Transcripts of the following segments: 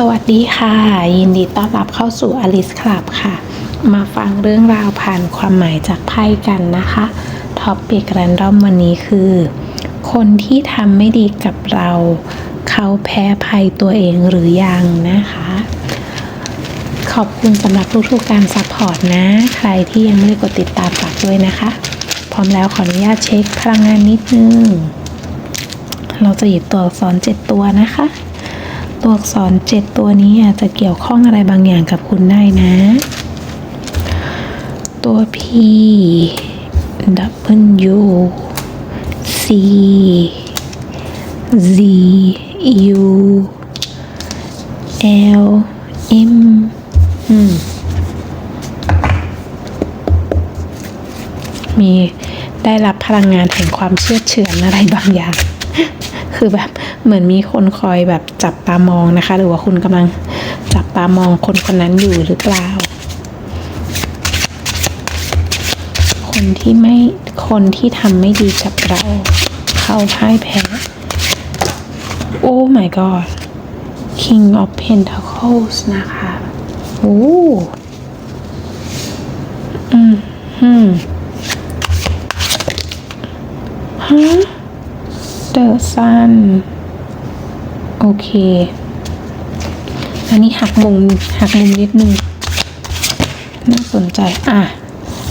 สวัสดีค่ะ ยินดีต้อนรับเข้าสู่ Alice Club ค่ะ มาฟังเรื่องราวผ่านความหมายจากไพ่กันนะคะท็อปปิกแรนดอมวันนี้คือ คนที่ทำไม่ดีกับเรา เขาแพ้ภัยตัวเองหรือยังนะคะ ขอบคุณสำหรับทุกๆการซัพพอร์ตนะ ใครที่ยังไม่ได้กดติดตามฝากด้วยนะคะ พร้อมแล้วขออนุญาตเช็คพลังงานนิดนึง เราจะหยิบตัวอักษรเจ็ดตัวนะคะ ตัวอักษรเจ็ดตัวนี้อาจจะเกี่ยวข้องอะไรบางอย่างกับคุณได้นะ ตัว P W C Z U L M อืมมีได้รับพลังงานแห่งความเชื่อเฉือนอะไรบางอย่าง คือแบบเหมือนมีคนคอยแบบจับตามองนะคะ หรือว่าคุณกำลังจับตามองคนคนนั้นอยู่หรือเปล่า คนที่ไม่คนที่ทำไม่ดีกับเรา เขาพ่ายแพ้ โอ้ my god King of Pentacles นะคะโอ้อืมอืมฮะ The Sun โอเค อันนี้หักมุมหักมุมนิดนึง น่าสนใจ อะ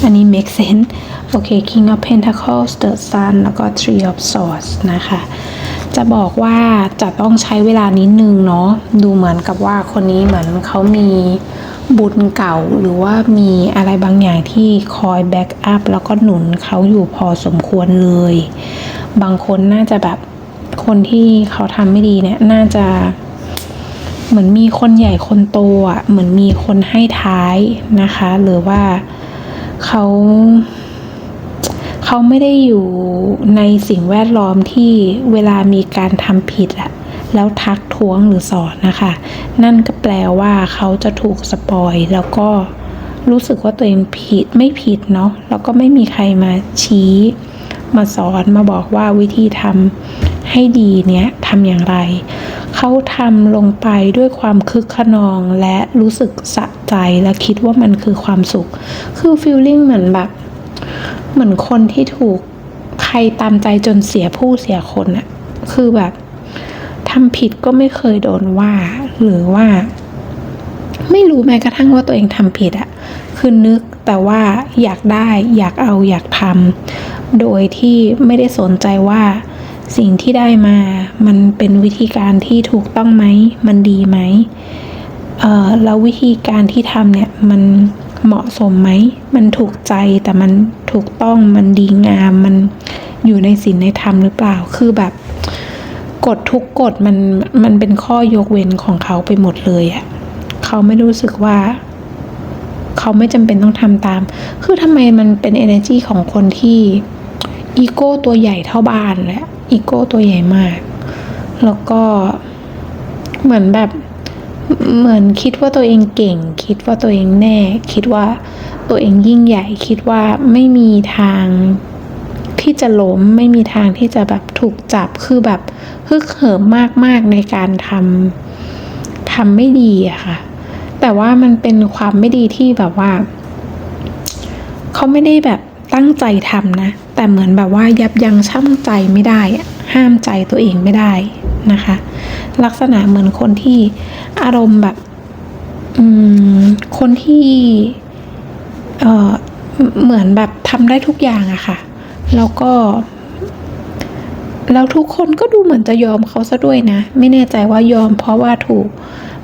อันนี้ make sense โอเค King of Pentacles The Sun แล้วก็ Three of Swords นะคะ จะบอกว่าจะต้องใช้เวลานิดนึงเนาะ ดูเหมือนกับว่าคนนี้เหมือนเขามีบุญเก่าหรือว่ามีอะไรบางอย่างที่คอยแบ็กอัพแล้วก็หนุนเขาอยู่พอสมควรเลย บางคนน่าจะแบบคนที่เขาทำไม่ดีเนี่ย น่าจะเหมือนมีคนใหญ่คนโตอะ เหมือนมีคนให้ท้ายนะคะ หรือว่าเขาเขาไม่ได้อยู่ในสิ่งแวดล้อมที่เวลามีการทำผิดอะแล้วทักท้วงหรือสอนนะคะ นั่นก็แปลว่าเขาจะถูกสปอยแล้วก็รู้สึกว่าตัวเองผิดไม่ผิดเนาะแล้วก็ไม่มีใครมาชี้ มาสอนมาบอกว่าวิธีทำให้ดีเนี้ยทำอย่างไร เขาทำลงไปด้วยความคึกขนองและรู้สึกสะใจและคิดว่ามันคือความสุข คือฟีลลิ่งเหมือนแบบ เหมือนคนที่ถูกใครตามใจจนเสียผู้เสียคนอะคือแบบทำผิดก็ไม่เคยโดนว่า หรือว่า ไม่รู้แม้กระทั่งว่าตัวเองทำผิดอะคือนึกแต่ว่าอยากได้อยากเอาอยากทำ โดยที่ไม่ได้สนใจว่า สิ่งที่ได้มา มันเป็นวิธีการที่ถูกต้องไหม มันดีไหมเอ่อแล้ววิธีการที่ทำเนี่ยมันเหมาะสมไหม มันถูกใจแต่มันถูกต้องมันดีงาม มันอยู่ในศีลในธรรมหรือเปล่า คือแบบกฎทุกกฎมันมันเป็นข้อยกเว้นของเขาไปหมดเลยอะเขาไม่รู้สึกว่า เขาไม่จำเป็นต้องทำตาม คือทำไมมันเป็น energy ของคนที่ อีโก้ตัวใหญ่เท่าบ้านแหละอีโก้ตัวใหญ่มาก แล้วก็เหมือนแบบเหมือนคิดว่าตัวเองเก่ง คิดว่าตัวเองแน่ คิดว่าตัวเองยิ่งใหญ่ คิดว่าไม่มีทางที่จะล้มไม่มีทางที่จะแบบถูกจับคือแบบฮึกเหิมมากๆในการทำทำไม่ดีอะค่ะ แต่ว่ามันเป็นความไม่ดีที่แบบว่า เขาไม่ได้แบบตั้งใจทำนะ แต่เหมือนแบบว่ายับยั้งชั่งใจไม่ได้ ห้ามใจตัวเองไม่ได้นะคะ ลักษณะเหมือนคนที่อารมณ์แบบคนที่เเหมือนแบบทำได้ทุกอย่างอะค่ะ แล้วก็แล้วทุกคนก็ดูเหมือนจะยอมเขาซะด้วยนะ ไม่แน่ใจว่ายอมเพราะว่าถูก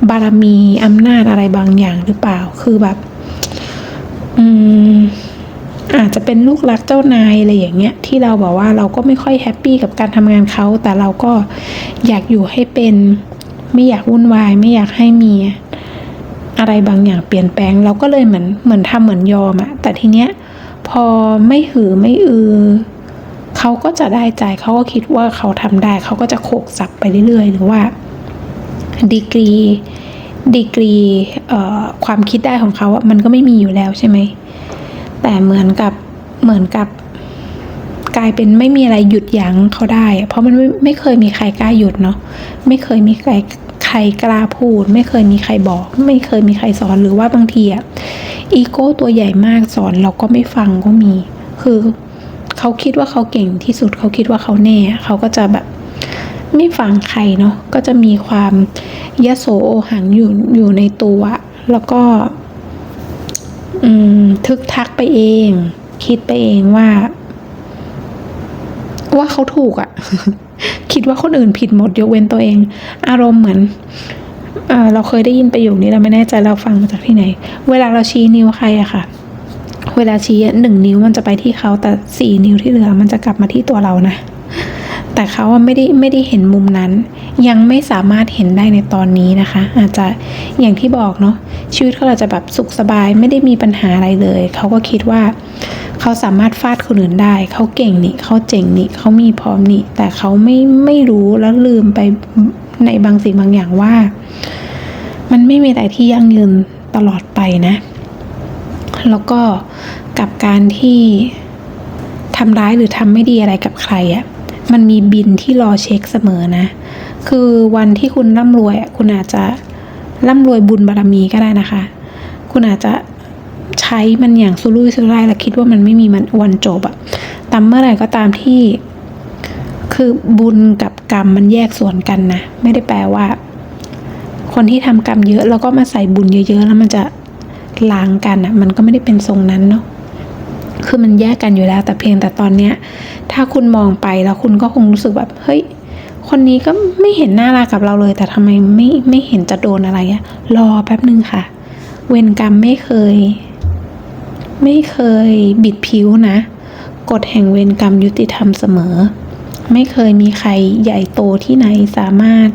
บารมีอำนาจอะไรบางอย่างหรือเปล่า คือแบบ อืม อาจจะเป็นลูกรักเจ้านายอะไรอย่างเงี้ยที่เราบอกว่าเราก็ไม่ค่อยแฮปปี้กับการทำงานเขาแต่เราก็อยากอยู่ให้เป็นไม่อยากวุ่นวาย ไม่อยากให้มีอะไรบางอย่างเปลี่ยนแปลง เราก็เลยเหมือนเหมือนทำเหมือนยอมอะแต่ทีเนี้ยพอไม่หือไม่อือเขาก็จะได้ใจเขาก็คิดว่าเขาทำได้เขาก็จะโขกสับไปเรื่อยๆ หรือว่าดีกรีดีกรีความคิดได้ของเขาอะมันก็ไม่มีอยู่แล้วใช่ไหม แต่เหมือนกับเหมือนกับ กลายเป็นไม่มีอะไรหยุดยั้งเขาได้ เพราะมันไม่ไม่เคยมีใครกล้าหยุดเนาะไม่เคยมีใครใครกล้าพูด ไม่เคยมีใครบอก ไม่เคยมีใครสอนหรือว่าบางทีอะอีโก้ตัวใหญ่มากสอนเราก็ไม่ฟังก็มี คือเขาคิดว่าเขาเก่งที่สุดเขาคิดว่าเขาแน่เขาก็จะแบบไม่ฟังใครเนาะก็จะมีความยะโสโอหังอยู่อยู่ในตัว แล้วก็ อืม ทึกทักไปเอง คิดไปเองว่า ว่าเขาถูกอะคิดว่าคนอื่นผิดหมดยกเว้นตัวเอง อารมณ์เหมือนเอเราเคยได้ยินประโยคนี้เราไม่แน่ใจเราฟังมาจากที่ไหน เวลาเราชี้นิ้วใครอะค่ะ เวลาชี้หนึ่งนิ้วมันจะไปที่เขาแต่สี่นิ้วที่เหลือมันจะกลับมาที่ตัวเรานะแต่เขาไม่ได้ไม่ได้เห็นมุมนั้น ยังไม่สามารถเห็นได้ในตอนนี้นะคะ อาจจะอย่างที่บอกเนาะชีวิตเขาอาจจะแบบสุขสบายไม่ได้มีปัญหาอะไรเลย เขาก็คิดว่า เขาสามารถฟาดคนอื่นได้ เขาเก่งนี่เขาเจ๋งนี่เขามีพร้อมนี่ แต่เขาไม่ไม่รู้แล้วลืมไปในบางสิ่งบางอย่างว่า มันไม่มีอะไรที่ยั่งยืนตลอดไปนะ แล้วก็กับการที่ทำร้ายหรือทำไม่ดีอะไรกับใครอะ่ะมันมีบินที่รอเช็คเสมอนะ คือวันที่คุณร่ำรวยอะคุณอาจจะร่ำรวยบุญบารรมีก็ได้นะคะ คุณอาจจะใช้มันอย่างสุรุ่ยสุร่ายและคิดว่ามันไม่มีมันวันจบอะแต่เมื่อไหร่ก็ตามที่ คือบุญกับกรรมมันแยกส่วนกันนะ ไม่ได้แปลว่า คนที่ทำกรรมเยอะแล้วก็มาใส่บุญเยอะๆ แล้วมันจะล้างกันอะมันก็ไม่ได้เป็นทรงนั้นเนาะคือมันแยกกันอยู่แล้ว แต่เพียงแต่ตอนเนี้ย ถ้าคุณมองไปแล้วคุณก็คงรู้สึกแบบเฮ้ย คนนี้ก็ไม่เห็นน่ารักกับเราเลย แต่ทำไมไม่ไม่เห็นจะโดนอะไรอะรอแป๊บนึงค่ะ เวรกรรมไม่เคย ไม่เคยบิดผิวนะกฎแห่งเวรกรรมยุติธรรมเสมอ ไม่เคยมีใครใหญ่โตที่ไหนสามารถ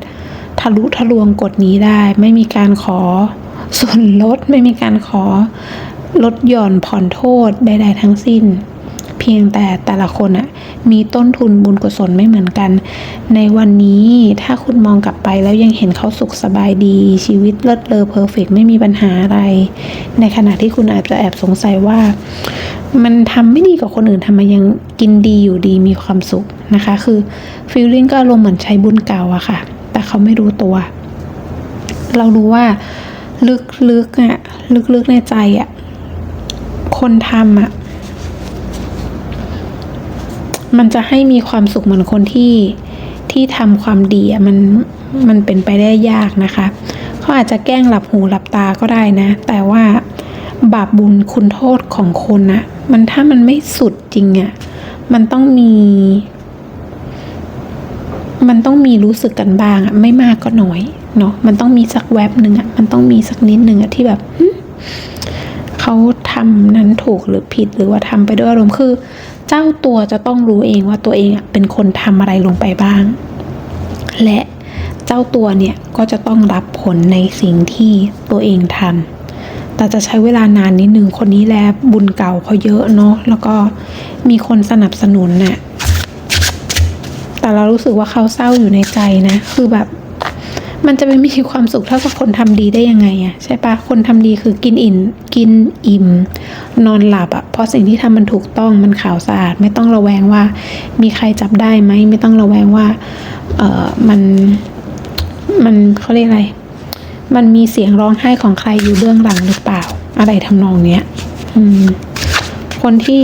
ทะลุทะลวงกฎนี้ได้ ไม่มีการขอส่วนลดไม่มีการขอลดหย่อนผ่อนโทษใดๆทั้งสิ้น เพียงแต่แต่ละคนอะมีต้นทุนบุญกุศลไม่เหมือนกัน ในวันนี้ถ้าคุณมองกลับไปแล้วยังเห็นเขาสุขสบายดี ชีวิตเลิศเลอเพอร์เฟกไม่มีปัญหาอะไร ในขณะที่คุณอาจจะแอบสงสัยว่า มันทำไม่ดีกับคนอื่นทำไมยังกินดีอยู่ดีมีความสุขนะคะ คือฟีลลิ่งก็อารมณ์เหมือนใช้บุญเก่าอะค่ะ แต่เขาไม่รู้ตัว เรารู้ว่าลึกๆอะลึกๆในใจอะคนทำอะมันจะให้มีความสุขเหมือนคนที่ ที่ทำความดีมันมันเป็นไปได้ยากนะคะเขาอาจจะแกล้งหลับหูหลับตาก็ได้นะ แต่ว่าบาปบุญคุณโทษของคนนะมันถ้ามันไม่สุดจริงอะมันต้องมี มันต้องมีรู้สึกกันบ้างอะไม่มากก็น้อยเนาะมันต้องมีสักแวบหนึ่งอะมันต้องมีสักนิดหนึ่งอะที่แบบเขาทำนั้นถูกหรือผิดหรือว่าทำไปด้วยอารมณ์คือ เจ้าตัวจะต้องรู้เองว่าตัวเองอะเป็นคนทำอะไรลงไปบ้าง และเจ้าตัวเนี่ยก็จะต้องรับผลในสิ่งที่ตัวเองทำแต่จะใช้เวลานานนิดนึงคนนี้แลบุญเก่าเขาเยอะเนาะแล้วก็มีคนสนับสนุนน่ะแต่เรารู้สึกว่าเขาเศร้าอยู่ในใจนะ คือแบบ มันจะไม่มีความสุขเท่ากับคนทำดีได้ยังไงอะใช่ปะคนทำดีคือกินอิ่มกินอิ่ม นอนหลับอะเพราะสิ่งที่ทำมันถูกต้องมันขาวสะอาด ไม่ต้องระแวงว่า มีใครจับได้ไหมไม่ต้องระแวงว่าเออมันมันเขาเรียกอะไร มันมีเสียงร้องไห้ของใครอยู่เบื้องหลังหรือเปล่า อะไรทำนองเนี้ยอืมคนที่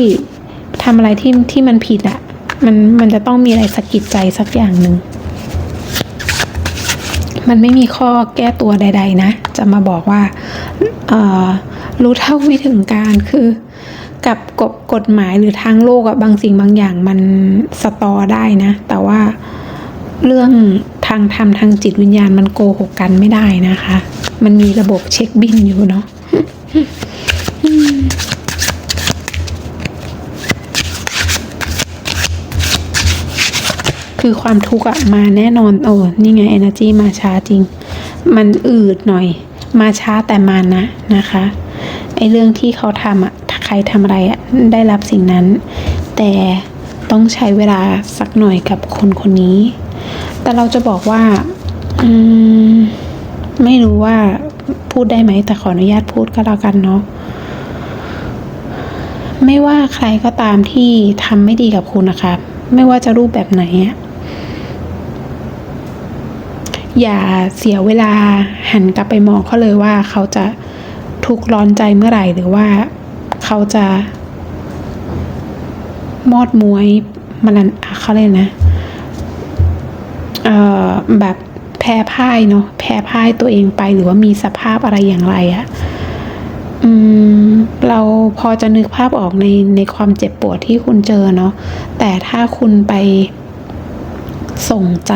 ทำอะไรที่ที่มันผิดอะมันมันจะต้องมีอะไรสะกิดใจสักอย่างหนึ่ง มันไม่มีข้อแก้ตัวใด ๆ นะ จะมาบอกว่ารู้เท่าไม่ถึงการคือกับกฎกฎหมายหรือทางโลกอะบางสิ่งบางอย่างมันสตอได้นะ แต่ว่าเรื่องทางธรรมทางจิตวิญญาณมันโกหกกันไม่ได้นะคะ มันมีระบบเช็คบินอยู่เนาะ คือความทุกข์อะมาแน่นอนโอ้นี่ไง energy มาช้าจริง มันอืดหน่อย มาช้าแต่มานะนะคะไอเรื่องที่เขาทำอะใครทำอะไรอะได้รับสิ่งนั้น แต่ต้องใช้เวลาสักหน่อยกับคนคนนี้ แต่เราจะบอกว่าอืมไม่รู้ว่าพูดได้ไหมแต่ขออนุญาตพูดก็แล้วกันเนาะไม่ว่าใครก็ตามที่ทำไม่ดีกับคุณนะคะ ไม่ว่าจะรูปแบบไหนอะ อย่าเสียเวลาหันกลับไปมองเขาเลยว่าเขาจะทุกร้อนใจเมื่อไหร่หรือว่าเขาจะมอดมวยมันันเขาเลยนะ เอ่อแบบแพ้พ่ายเนาะแพ้พ่ายตัวเองไปหรือว่ามีสภาพอะไรอย่างไรอะอืมเราพอจะนึกภาพออกในในความเจ็บปวดที่คุณเจอเนาะแต่ถ้าคุณไปส่งใจ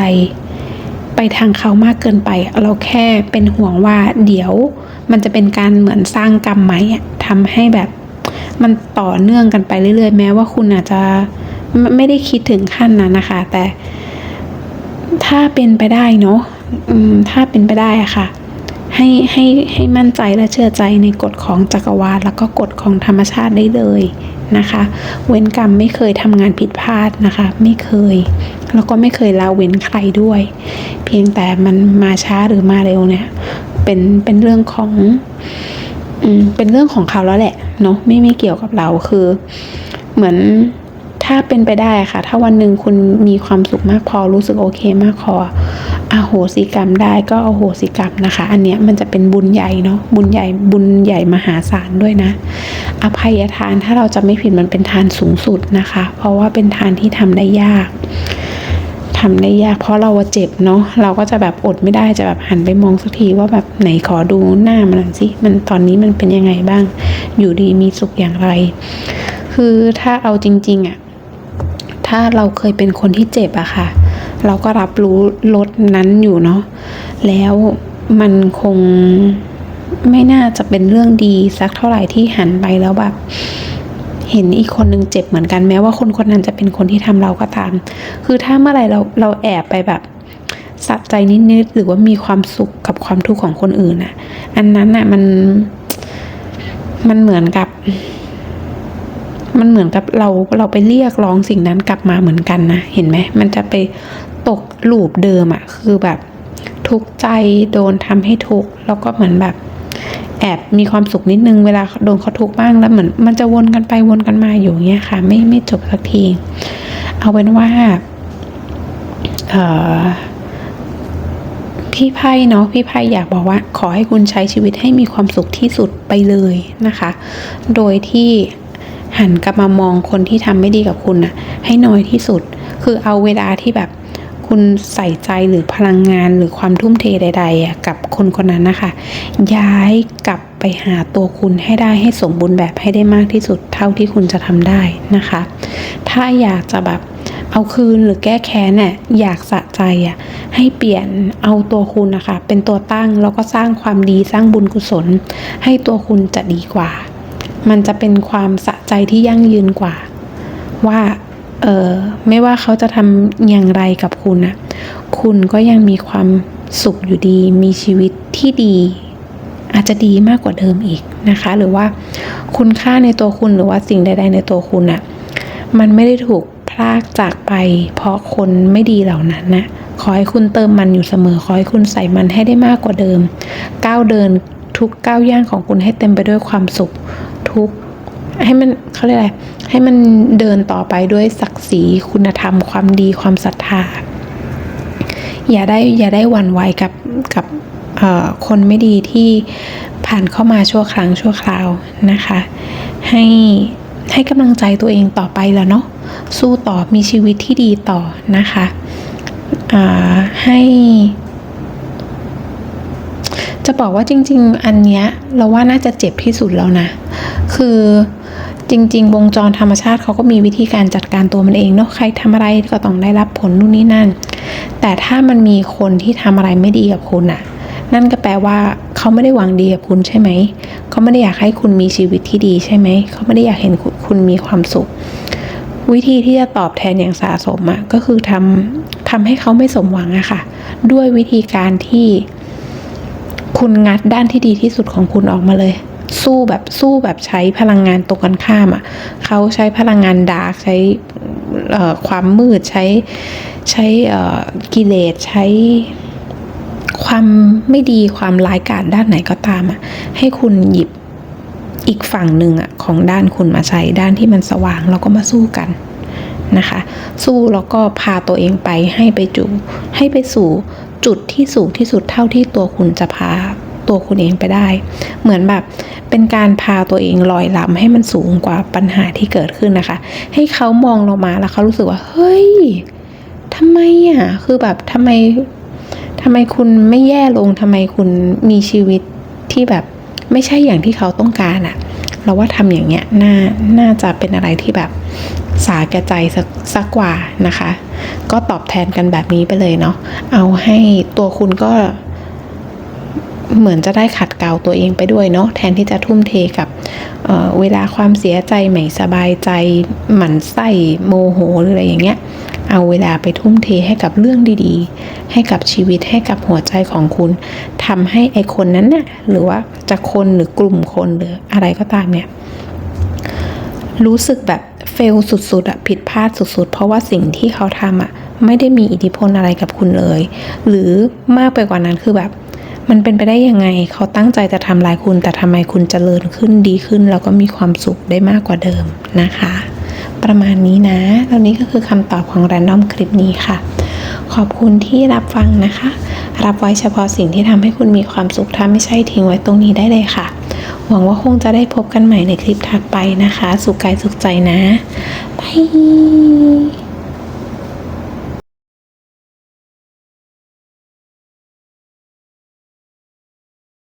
ไปทางเขามากเกินไป เราแค่เป็นห่วงว่าเดี๋ยวมันจะเป็นการเหมือนสร้างกรรมไหมอะทำให้แบบมันต่อเนื่องกันไปเรื่อยๆ แม้ว่าคุณอาจจะไม่ได้คิดถึงขั้นนั้นนะคะ แต่ถ้าเป็นไปได้เนาะอืมถ้าเป็นไปได้อะค่ะ ให้ให้ให้มั่นใจและเชื่อใจในกฎของจักรวาลแล้วก็กฎของธรรมชาติได้เลย นะคะ เว้นกรรมไม่เคยทำงานผิดพลาดนะคะ ไม่เคย แล้วก็ไม่เคยละเว้นใครด้วย เพียงแต่มันมาช้าหรือมาเร็วเนี่ย เป็นเป็นเรื่องของอืมเป็นเรื่องของเขาแล้วแหละเนาะไม่ไม่เกี่ยวกับเราคือ เหมือนถ้าเป็นไปได้ค่ะ ถ้าวันหนึ่งคุณมีความสุขมากพอรู้สึกโอเคมากพอ อโหสิกรรมได้ก็อโหสิกรรมนะคะ อันเนี้ยมันจะเป็นบุญใหญ่เนาะบุญใหญ่บุญใหญ่มหาศาลด้วยนะ อภัยทานถ้าเราจะไม่ผิดมันเป็นทานสูงสุดนะคะ เพราะว่าเป็นทานที่ทำได้ยากทำได้ยากเพราะเราเจ็บเนาะเราก็จะแบบอดไม่ได้จะแบบหันไปมองสักทีว่าแบบไหนขอดูหน้ามันหน่อยสิมันตอนนี้มันเป็นยังไงบ้าง อยู่ดีมีสุขอย่างไร คือถ้าเอาจริงๆอะถ้าเราเคยเป็นคนที่เจ็บอะค่ะ เราก็รับรู้รสนั้นอยู่เนาะแล้วมันคงไม่น่าจะเป็นเรื่องดีสักเท่าไหร่ที่หันไปแล้วแบบเห็นอีกคนนึงเจ็บเหมือนกันแม้ว่าคนคนนั้นจะเป็นคนที่ทำเราก็ตาม คือถ้าเมื่อไหร่เราเราแอบไปแบบสะใจนิดๆหรือว่ามีความสุขกับความทุกข์ของคนอื่นน่ะอันนั้นน่ะมันมันเหมือนกับ มันเหมือนกับเราเราไปเรียกร้องสิ่งนั้นกลับมาเหมือนกันนะเห็นไหมมันจะไป ตกลูปเดิมอะคือแบบทุกข์ใจโดนทำให้ทุกข์แล้วก็เหมือนแบบ แอบมีความสุขนิดนึงเวลาโดนเขาทุกข์บ้างแล้วเหมือนมันจะวนกันไปวนกันมาอยู่เงี้ยค่ะ ไม่ไม่จบสักที เอาเป็นว่าเออพี่ไพ่เนาะพี่ไพ่อยากบอกว่า ขอให้คุณใช้ชีวิตให้มีความสุขที่สุดไปเลยนะคะ โดยที่หันกลับมามองคนที่ทำไม่ดีกับคุณน่ะให้น้อยที่สุด คือเอาเวลาที่แบบ คุณใส่ใจหรือพลังงานหรือความทุ่มเทใดๆกับคนคนนั้นนะคะ ย้ายกลับไปหาตัวคุณให้ได้ให้สมบูรณ์แบบให้ได้มากที่สุดเท่าที่คุณจะทำได้นะคะ ถ้าอยากจะแบบเอาคืนหรือแก้แค้นเนี่ยอยากสะใจอะให้เปลี่ยนเอาตัวคุณนะคะ เป็นตัวตั้งแล้วก็สร้างความดีสร้างบุญกุศล ให้ตัวคุณจะดีกว่า มันจะเป็นความสะใจที่ยั่งยืนกว่า ว่า เออไม่ว่าเขาจะทำอย่างไรกับคุณนะคุณก็ยังมีความสุขอยู่ดี มีชีวิตที่ดี อาจจะดีมากกว่าเดิมอีกนะคะ หรือว่าคุณค่าในตัวคุณหรือว่าสิ่งใด ๆ ในตัวคุณน่ะ มันไม่ได้ถูกพลากจากไป เพราะคนไม่ดีเหล่านั้นนะขอให้คุณเติมมันอยู่เสมอ ขอให้คุณใส่มันให้ได้มากกว่าเดิม ก้าวเดินทุกก้าวย่างของคุณให้เต็มไปด้วยความสุขทุก ให้มันเขาเรียกอะไรให้มันเดินต่อไปด้วยศักดิ์ศรีคุณธรรม ความดีความศรัทธา อย่าได้อย่าได้หวั่นไหวกับกับคนไม่ดีที่ผ่านเข้ามาชั่วครั้งชั่วคราวนะคะ ให้ให้กำลังใจตัวเองต่อไปแล้วเนาะสู้ต่อมีชีวิตที่ดีต่อนะคะให้จะบอกว่าจริง ๆ อันเนี้ยเราว่าน่าจะเจ็บที่สุดแล้วนะ คือ จริง ๆ วงจรธรรมชาติเขาก็มีวิธีการจัดการตัวมันเองเนาะใครทำอะไรก็ต้องได้รับผลนู่นนี่นั่น แต่ถ้ามันมีคนที่ทำอะไรไม่ดีกับคุณอะนั่นก็แปลว่าเขาไม่ได้หวังดีกับคุณใช่ไหม เขาไม่ได้อยากให้คุณมีชีวิตที่ดีใช่ไหม เขาไม่ได้อยากเห็นคุณคุณมีความสุข วิธีที่จะตอบแทนอย่างสะสมอะก็คือทำทำให้เขาไม่สมหวังอะค่ะ ด้วยวิธีการที่คุณงัดด้านที่ดีที่สุดของคุณออกมาเลย สู้แบบสู้แบบใช้พลังงานตรงกันข้ามอะเขาใช้พลังงานดาร์กใช้ความมืดใช้ใช้กิเลสใช้ความไม่ดีความร้ายกาจด้านไหนก็ตามอะให้คุณหยิบอีกฝั่งหนึ่งอะของด้านคุณมาใช้ด้านที่มันสว่างแล้วก็มาสู้กันนะคะ สู้แล้วก็พาตัวเองไปให้ไปจูให้ไปสู่จุดที่สูงที่สุดเท่าที่ตัวคุณจะพา ตัวคุณเองไปได้ เหมือนแบบเป็นการพาตัวเองลอยลำให้มันสูงกว่าปัญหาที่เกิดขึ้นนะคะ ให้เขามองลงมาแล้วเขารู้สึกว่า เฮ้ยทำไมอะ คือแบบทำไมทำไมคุณไม่แย่ลงทำไมคุณมีชีวิตที่แบบไม่ใช่อย่างที่เขาต้องการอะเราว่าทำอย่างเงี้ยน่าน่าจะเป็นอะไรที่แบบสาแก่ใจสักสักกว่านะคะ ก็ตอบแทนกันแบบนี้ไปเลยเนาะเอาให้ตัวคุณก็ เหมือนจะได้ขัดเกลาตัวเองไปด้วยเนาะแทนที่จะทุ่มเทกับเเวลาความเสียใจไม่สบายใจหมั่นไส้โมโหหรืออะไรอย่างเงี้ยเอาเวลาไปทุ่มเทให้กับเรื่องดีๆ ให้กับชีวิตให้กับหัวใจของคุณทำให้ไอคนนั้นน่ะหรือว่าจะคนหรือกลุ่มคนหรืออะไรก็ตามเนี่ยรู้สึกแบบเฟลสุดๆอะผิดพลาดสุดๆ เพราะว่าสิ่งที่เขาทำอะไม่ได้มีอิทธิพลอะไรกับคุณเลย หรือมากไปกว่านั้นคือแบบ มันเป็นไปได้ยังไงเขาตั้งใจจะทำลายคุณ แต่ทำไมคุณเจริญขึ้นดีขึ้น แล้วก็มีความสุขได้มากกว่าเดิมนะคะ ประมาณนี้นะ แล้วนี้ก็คือคำตอบของแรนดอมคลิปนี้ค่ะ ขอบคุณที่รับฟังนะคะ รับไว้เฉพาะสิ่งที่ทำให้คุณมีความสุขถ้าไม่ใช่ทิ้งไว้ตรงนี้ได้เลยค่ะ หวังว่าคงจะได้พบกันใหม่ในคลิปถัดไปนะคะ สุขกายสุขใจนะบาย